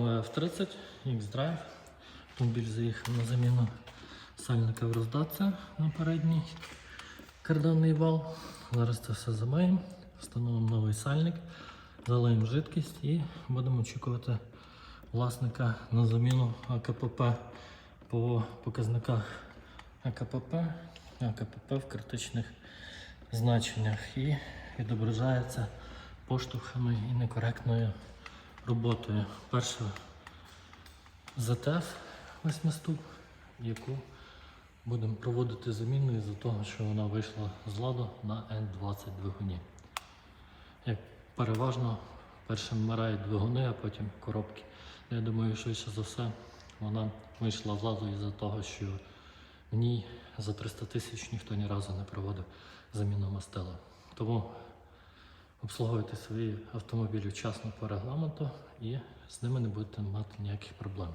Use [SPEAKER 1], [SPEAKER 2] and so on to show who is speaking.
[SPEAKER 1] F30 X-Drive. Автомобіль заїхав на заміну сальника в роздатця на передній карданний вал. Зараз це все замиємо, встановимо новий сальник, залиємо жидкість і будемо очікувати власника на заміну АКПП по показниках АКПП. АКПП в критичних значеннях і відображається поштовхами і некоректною роботою. Перша ЗТФ 8 ступ, яку будемо проводити заміну із-за того, що вона вийшла з ладу на N20 двигуні. Як переважно першим вмирають двигуни, а потім коробки. Я думаю, швидше за все вона вийшла з ладу із-за того, що в ній за 300 тисяч ніхто ні разу не проводив заміну мастила. Тому обслуговуйте свої автомобілі вчасно по регламенту і з ними не будете мати ніяких проблем.